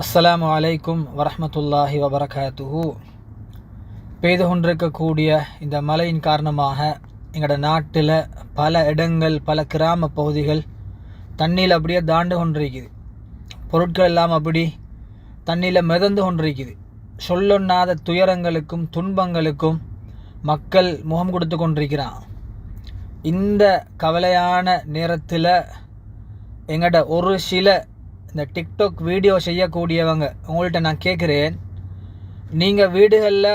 அஸ்ஸலாமு அலைக்கும் வரமத்துல்லாஹி வபரகாத்துஹு. பெய்து கொண்டிருக்கக்கூடிய இந்த மழையின் காரணமாக எங்களோட நாட்டில் பல இடங்கள் பல கிராம பகுதிகள் தண்ணியில் அப்படியே தாண்டு கொண்டிருக்குது. பொருட்கள் எல்லாம் அப்படி தண்ணியில் மிதந்து கொண்டிருக்குது. சொல்லொண்ணாத துயரங்களுக்கும் துன்பங்களுக்கும் மக்கள் முகம் கொடுத்து கொண்டிருக்கிறான். இந்த கவலையான நேரத்தில் எங்கள்கிட்ட ஒரு சில இந்த டிக்டாக் வீடியோ செய்யக்கூடியவங்க உங்கள்கிட்ட நான் கேட்குறேன் நீங்கள் வீடுகளில்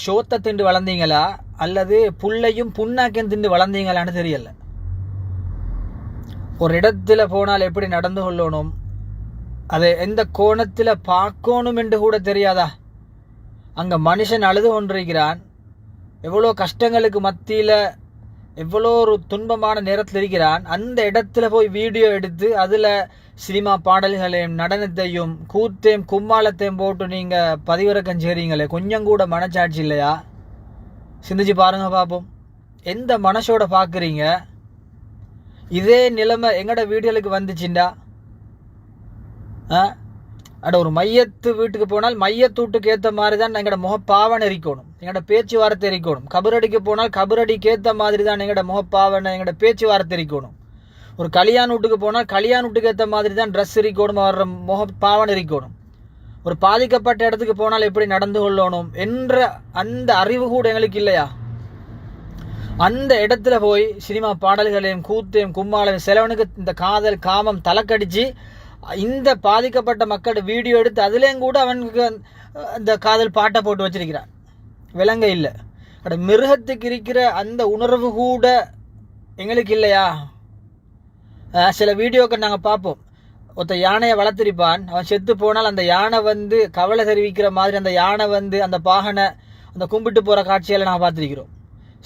சோத்தை திண்டு வளர்ந்தீங்களா? அல்லது புல்லையும் புண்ணாக்கையும் திண்டு வளர்ந்தீங்களான்னு தெரியல. ஒரு இடத்துல போனால் எப்படி நடந்து கொள்ளணும்? அதை எந்த கோணத்தில் பார்க்கணும் என்று கூட தெரியாதா? அங்கே மனுஷன் அழுது கொண்டிருக்கிறான். எவ்வளோ கஷ்டங்களுக்கு மத்தியில் எவ்வளோ ஒரு துன்பமான நேரத்தில் இருக்கிறான். அந்த இடத்துல போய் வீடியோ எடுத்து அதில் சினிமா பாடல்களையும் நடனத்தையும் கூத்தையும் கும்மாளத்தையும் போட்டு நீங்கள் பதிவிறக்கம் செய்கிறீங்களே கொஞ்சம் கூட மனச்சாட்சி இல்லையா? சிந்திச்சு பாருங்க பார்ப்போம் எந்த மனசோட பார்க்குறீங்க இதே நிலைமை எங்கட வீடியோலுக்கு வந்துச்சுண்டா? ஆ? அட ஒரு மையத்து வீட்டுக்கு போனால் மையத்து வீட்டுக்கு ஏற்ற மாதிரி தான் எங்களோட முகப்பாவனை எரிக்கணும். எங்களோட பேச்சுவார்த்தை எரிக்கணும். கபரடிக்கு போனால் கபரடிக்கு ஏற்ற மாதிரி தான் எங்களோட முகப்பாவனை எங்களோட பேச்சுவார்த்தை எரிக்கணும். ஒரு கல்யாண வீட்டுக்கு போனால் கல்யாண வீட்டுக்கு ஏற்ற மாதிரி தான் ட்ரெஸ் எரிக்கணும் வர்ற முகப்பாவனை எரிக்கணும். ஒரு பாதிக்கப்பட்ட இடத்துக்கு போனால் எப்படி நடந்து கொள்ளணும் என்ற அந்த அறிவு கூட எங்களுக்கு இல்லையா? அந்த இடத்துல போய் சினிமா பாடல்களையும் கூத்தையும் கும்மாளையும் சிலவனுக்கு இந்த காதல் காமம் தலைக்கடிச்சு இந்த பாதிக்கப்பட்ட மக்கள் வீடியோ எடுத்து அதுலேயும் கூட அவனுக்கு அந்த காதல் பாட்டை போட்டு வச்சிருக்கிறான். விலங்க இல்லை. அட மிருகத்துக்கு இருக்கிற அந்த உணர்வு கூட எங்களுக்கு இல்லையா? சில வீடியோக்கள் நாங்கள் பார்ப்போம். ஒருத்த யானையை வளர்த்திருப்பான். அவன் செத்து போனால் அந்த யானை வந்து கவலை தெரிவிக்கிற மாதிரி அந்த யானை வந்து அந்த பாகனை அந்த கும்பிட்டு போகிற காட்சியெல்லாம் நாங்கள் பார்த்துருக்கிறோம்.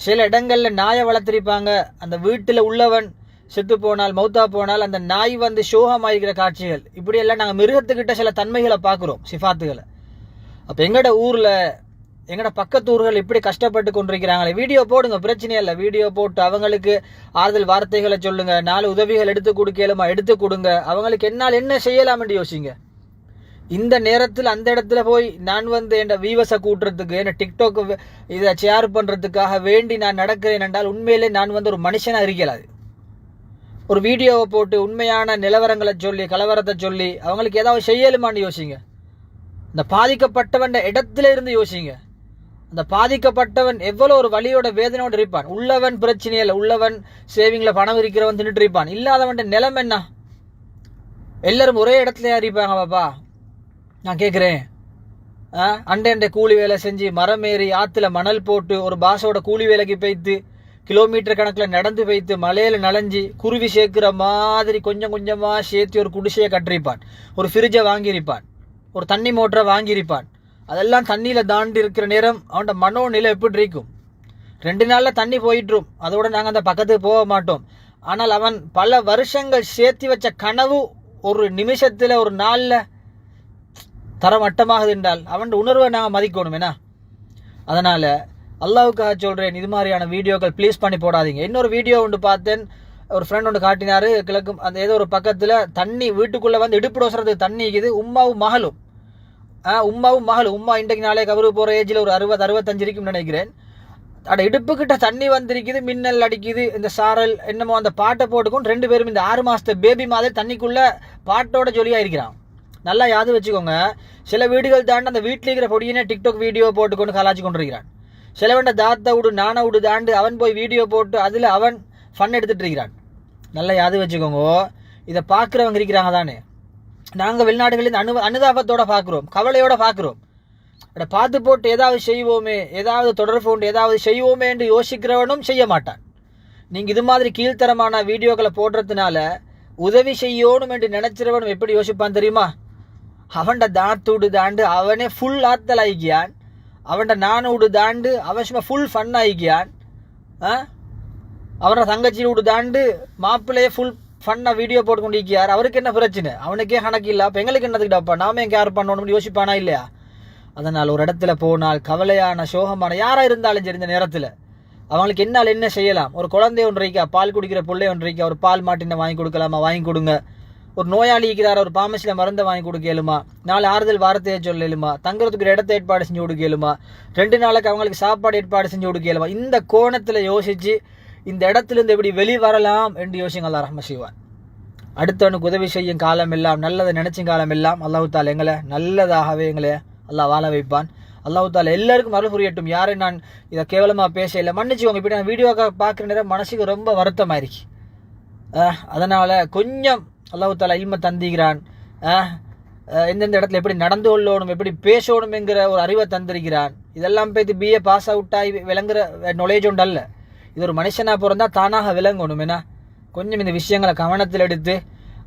சில இடங்களில் நாயை வளர்த்திருப்பாங்க. அந்த வீட்டில் உள்ளவன் செத்து போனால் மௌத்தா போனால் அந்த நாய் வந்து சோகமாயிருக்கிற காட்சிகள். இப்படியெல்லாம் நாங்கள் மிருகத்துக்கிட்ட சில தன்மைகளை பார்க்குறோம் சிஃபாத்துகளை. அப்போ எங்கட ஊரில் எங்கட பக்கத்து ஊர்கள் இப்படி கஷ்டப்பட்டு கொண்டிருக்கிறாங்களே வீடியோ போடுங்க பிரச்சனையே இல்லை. வீடியோ போட்டு அவங்களுக்கு ஆறுதல் வார்த்தைகளை சொல்லுங்க நாலு உதவிகள் எடுத்து கொடுக்கலுமா எடுத்து கொடுங்க. அவங்களுக்கு என்னால் என்ன செய்யலாம் என்று யோசிங்க. இந்த நேரத்தில் அந்த இடத்துல போய் நான் வந்து என் வீவஸை கூட்டுறதுக்கு என்ன டிக்டாக் இதை ஷேர் பண்ணுறதுக்காக வேண்டி நான் நடக்கிறேன் என்றால் உண்மையிலே நான் வந்து ஒரு மனுஷனாக இருக்கலாது ஒரு வீடியோவை போட்டு உண்மையான நிலவரங்களை சொல்லி கலவரத்தை சொல்லி அவங்களுக்கு ஏதாவது செய்யலுமான்னு யோசிங்க. இந்த பாதிக்கப்பட்டவன் இடத்துல இருந்து யோசிங்க. அந்த பாதிக்கப்பட்டவன் எவ்வளோ ஒரு வழியோட வேதனையோடு இருப்பான். உள்ளவன் பிரச்சனை இல்லை. உள்ளவன் சேவிங்கில் பணம் இருக்கிறவன் தின்னுட்டு இருப்பான். இல்லாதவன் நிலம் என்ன? எல்லாரும் ஒரே இடத்துல இருப்பாங்க பாப்பா. நான் கேட்குறேன் அண்டை அண்டை கூலி வேலை செஞ்சு மரம் ஏறி ஆற்றுல மணல் போட்டு ஒரு பாசோட கூலி வேலைக்கு போய்த்து கிலோமீட்டர் கணக்கில் நடந்து வைத்து மலையில் நனைஞ்சு குருவி சேர்க்கிற மாதிரி கொஞ்சம் கொஞ்சமாக சேர்த்து ஒரு குடிசையை கட்டிருப்பான் ஒரு ஃப்ரிட்ஜை வாங்கியிருப்பான். ஒரு தண்ணி மோட்டரை வாங்கியிருப்பான். அதெல்லாம் தண்ணியில் தாண்டி இருக்கிற நேரம் அவனோட மனோநிலை எப்படி இருக்கும்? ரெண்டு நாளில் தண்ணி போயிட்டுரும். அதோட நாங்கள் அந்த பக்கத்துக்கு போக மாட்டோம். ஆனால் அவன் பல வருஷங்கள் சேர்த்து வச்ச கனவு ஒரு நிமிஷத்தில் ஒரு நாளில் தரமட்டமாகுது என்றால் அவன் உணர்வை நாங்கள் மதிக்கணும் என்ன அதனால் அல்லாவுக்காக சொல்கிறேன் இது மாதிரியான வீடியோக்கள் ப்ளீஸ் பண்ணி போடாதீங்க. இன்னொரு வீடியோ ஒன்று பார்த்தேன் ஒரு ஃப்ரெண்ட் ஒன்று காட்டினாரு கிழக்கு அந்த ஏதோ ஒரு பக்கத்தில் தண்ணி வீட்டுக்குள்ளே வந்து இடுப்பு ஒசறதுக்கு தண்ணி இருக்குது உம்மாவும் மகளும். ஆ உம்மாவும் மகளும். உம்மா இன்றைக்கு நாளே கவரு போகிற ஏஜில் ஒரு அறுபது அறுபத்தஞ்சு இருக்கும்னு நினைக்கிறேன். அட இடுப்புக்கிட்ட தண்ணி வந்திருக்குது மின்னல் அடிக்குது இந்த சாரல் என்னமோ அந்த பாட்டை போட்டுக்கும் ரெண்டு பேரும் இந்த ஆறு மாதத்து பேபி மாதிரி தண்ணிக்குள்ளே பாட்டோட ஜொலியாக இருக்கிறான். நல்லா யாது வச்சுக்கோங்க. சில வீடுகள் தாண்டி அந்த வீட்டில் இருக்கிற பொடியினே டிக்டாக் வீடியோ போட்டுக்கொண்டு கலாச்சி கொண்டிருக்கிறான். சிலவன்ட தாத்த விடு நான விடு தாண்டு அவன் போய் வீடியோ போட்டு அதில் அவன் ஃபன் எடுத்துகிட்டு இருக்கிறான். நல்லா யாது வச்சுக்கோங்க. இதை பார்க்குறவங்க இருக்கிறாங்க தானே. நாங்கள் வெளிநாடுகளில் அனு அனுதாபத்தோட பார்க்குறோம் கவலையோடு பார்க்குறோம் அட பார்த்து போட்டு ஏதாவது செய்வோமே ஏதாவது தொடர்பு உண்டு ஏதாவது செய்வோமே என்று யோசிக்கிறவனும் செய்ய மாட்டான். நீங்கள் இது மாதிரி கீழ்த்தரமான வீடியோக்களை போடுறதுனால உதவி செய்யணும் என்று நினச்சிறவனும் எப்படி யோசிப்பான் தெரியுமா? அவன்ட தாத்தூடு தாண்டு அவனே ஃபுல் ஆத்தல் அவன்கிட்ட நானூடு தாண்டு அவன் ஃபுல் ஃபன் ஆகிக்கியான் அவரோட தங்கச்சி விடு தாண்டு மாப்பிள்ளையே ஃபுல் ஃபன்னாக வீடியோ போட்டு கொண்டிருக்கிறார் அவருக்கு என்ன பிரச்சனை? அவனுக்கே கணக்கு இல்லை. அப்போ எங்களுக்கு என்னதுக்கிட்டப்பா நாம ஏன் கேர் பண்ணணும்னு யோசிப்பானா இல்லையா? அதனால் ஒரு இடத்துல போனால் கவலையான சோகமான யாராக இருந்தாலும் சரி இந்த நேரத்தில் அவங்களுக்கு என்னால் என்ன செய்யலாம்? ஒரு குழந்தை ஒன்றைக்கா பால் குடிக்கிற பிள்ளை ஒன்றைக்கா ஒரு பால் மாட்டினை வாங்கி கொடுக்கலாமா? வாங்கி கொடுங்க. ஒரு நோயாளி இருக்கிறார் ஒரு பாமசியில் மருந்தை வாங்கி கொடுக்கலுமா? நாலு ஆறுதல் வார்த்தையை சொல்லலுமா? தங்குறதுக்கு ஒரு இடத்த ஏற்பாடு செஞ்சு கொடுக்கலுமா? ரெண்டு நாளைக்கு அவங்களுக்கு சாப்பாடு ஏற்பாடு செஞ்சு கொடுக்கலுமா? இந்த கோணத்தில் யோசிச்சு இந்த இடத்துல இருந்து எப்படி வெளி வரலாம் என்று யோசிங்க அல்லா ரஹ்ம செய்வான். அடுத்தவனுக்கு உதவி செய்யும் காலம் எல்லாம் நல்லதை நினைச்சும் காலம் எல்லாம் அல்லாஹு தாலா எங்களை நல்லதாகவே எங்களை அல்லாஹ் வாழ வைப்பான். அல்லாஹு தாலா எல்லாருக்கும் அருள் புரியட்டும். யாரை நான் இதை கேவலமாக பேச இல்லை மன்னிச்சுக்கோங்க. இப்படி நான் வீடியோக்காக பார்க்குற நேரம் மனசுக்கு ரொம்ப வருத்தமாக இருக்கு அதனால் கொஞ்சம் அல்லாஹு தாலா இல்ம தந்திக்கிறான் எந்தெந்த இடத்துல எப்படி நடந்து கொள்ளணும் எப்படி பேசணும் என்கிற ஒரு அறிவை தந்திருக்கிறான். இதெல்லாம் போய் பிஏ பாஸ் அவுட் ஆகி விளங்குற நாலேஜ் உண்டு அல்ல. இது ஒரு மனுஷனாக பிறந்தா தானாக விளங்கணும் ஏன்னா கொஞ்சம் இந்த விஷயங்களை கவனத்தில் எடுத்து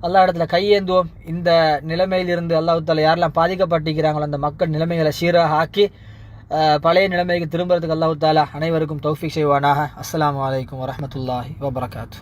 எல்லா இடத்துல கையேந்துவோம். இந்த நிலைமையிலிருந்து அல்லாஹ் தாலா யாரெல்லாம் பாதிக்கப்பட்டிருக்கிறாங்களோ அந்த மக்கள் நிலைமைகளை சீராக ஆக்கி பழைய நிலைமைக்கு திரும்புறதுக்கு அல்லாஹ் தாலா அனைவருக்கும் தௌஃபிக் செய்வானாக. அஸ்லாம் அலைக்கும் வரமத்துல்லாஹி வபரகாத்து.